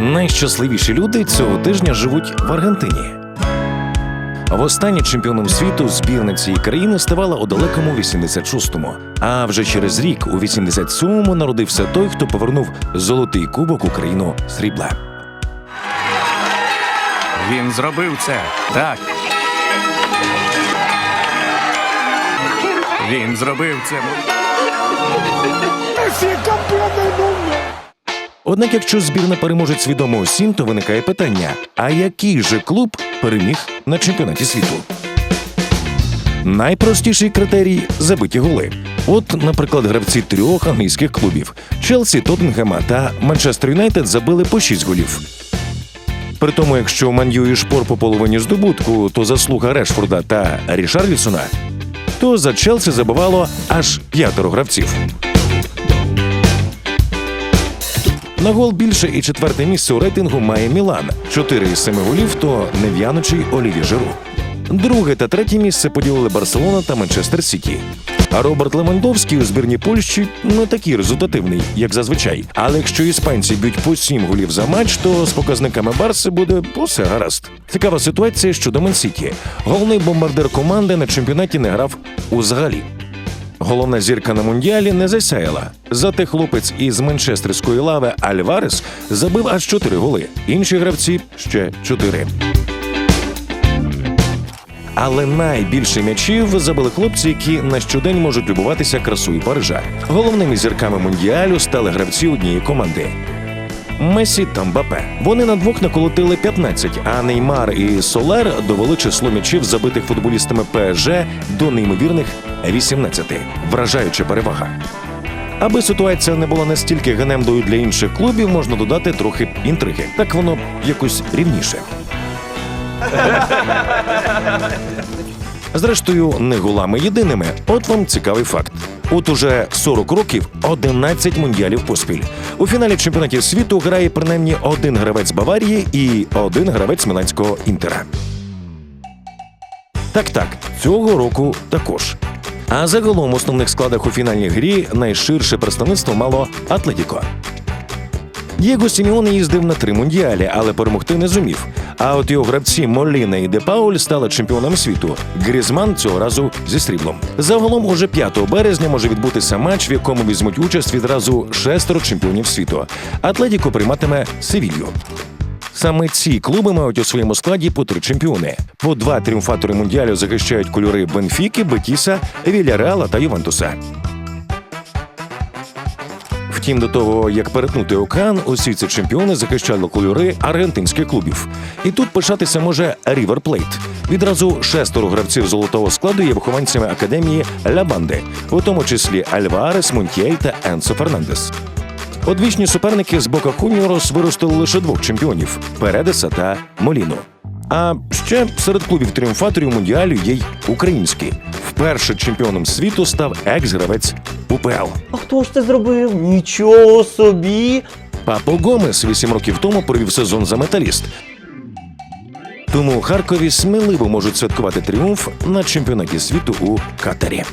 Найщасливіші люди цього тижня живуть в Аргентині. Востаннє чемпіоном світу збірна цієї країни ставала у далекому 86-му. А вже через рік, у 87-му, народився той, хто повернув золотий кубок Україну срібла. Він зробив це. Так. Він зробив це. Однак, якщо збірна переможе свідомо усім, то виникає питання: а який же клуб переміг на чемпіонаті світу? Найпростіший критерій забиті голи. От, наприклад, гравці трьох англійських клубів Челсі, Тоттенхема та Манчестер Юнайтед забили по 6 голів. При тому, якщо Ман'ю і Шпор по половині здобутку, то заслуга Решфорда та Рішарлісона, то за Челсі забивало аж п'ятеро гравців. На гол більше і четверте місце у рейтингу має Мілан. Чотири із семи голів то нев'яночий Оліві Жиру. Друге та третє місце поділили Барселона та Манчестер Сіті. А Роберт Левандовський у збірні Польщі не такий результативний, як зазвичай. Але якщо іспанці б'ють по сім голів за матч, то з показниками Барси буде усе гаразд. Цікава ситуація щодо Менсіті. Головний бомбардир команди на чемпіонаті не грав узагалі. Головна зірка на мундіалі не засяяла. Зате хлопець із манчестерської лави Альварес забив аж чотири голи. Інші гравці ще чотири. Але найбільше м'ячів забили хлопці, які на щодень можуть любуватися красою Парижа. Головними зірками мундіалю стали гравці однієї команди. Месі та Мбапе. Вони на двох наколотили 15, а Неймар і Солер довели число м'ячів, забитих футболістами ПСЖ до неймовірних 18. Вражаюча перевага. Аби ситуація не була настільки ганебною для інших клубів, можна додати трохи інтриги. Так воно якось рівніше. Зрештою, не голами єдиними. От вам цікавий факт. От уже 40 років 11 мундіалів поспіль. У фіналі чемпіонатів світу грає принаймні один гравець Баварії і один гравець Міланського інтера. Так, так, цього року також. А загалом в основних складах у фінальній грі найширше представництво мало Атлетіко. Дієго Сіміоне їздив на три мундіалі, але перемогти не зумів. А от його гравці Моліна і Де Пауль стали чемпіоном світу. Грізман цього разу зі сріблом. Загалом уже 5 березня може відбутися матч, в якому візьмуть участь відразу шестеро чемпіонів світу. Атлетіко прийматиме Севілью. Саме ці клуби мають у своєму складі по три чемпіони. По два тріумфатори мундіалю захищають кольори Бенфіки, Бетіса, Вільяреала та Ювентуса. Втім, до того, як перетнути океан, усі ці чемпіони захищали кольори аргентинських клубів. І тут пишатися може River Plate. Відразу шестеро гравців золотого складу є вихованцями академії Ля Банди, у тому числі Альварес, Монтєй та Енсо Фернандес. Одвічні суперники з Бока Хуніорос виростили лише двох чемпіонів Передеса та Моліну. А ще серед клубів тріумфаторів мундіалю є й український. Вперше чемпіоном світу став екс-гравець УПЛ. А хто ж це зробив? Нічого собі. Папо Гомес вісім років тому провів сезон за металіст. Тому у Харкові сміливо можуть святкувати тріумф на чемпіонаті світу у Катарі.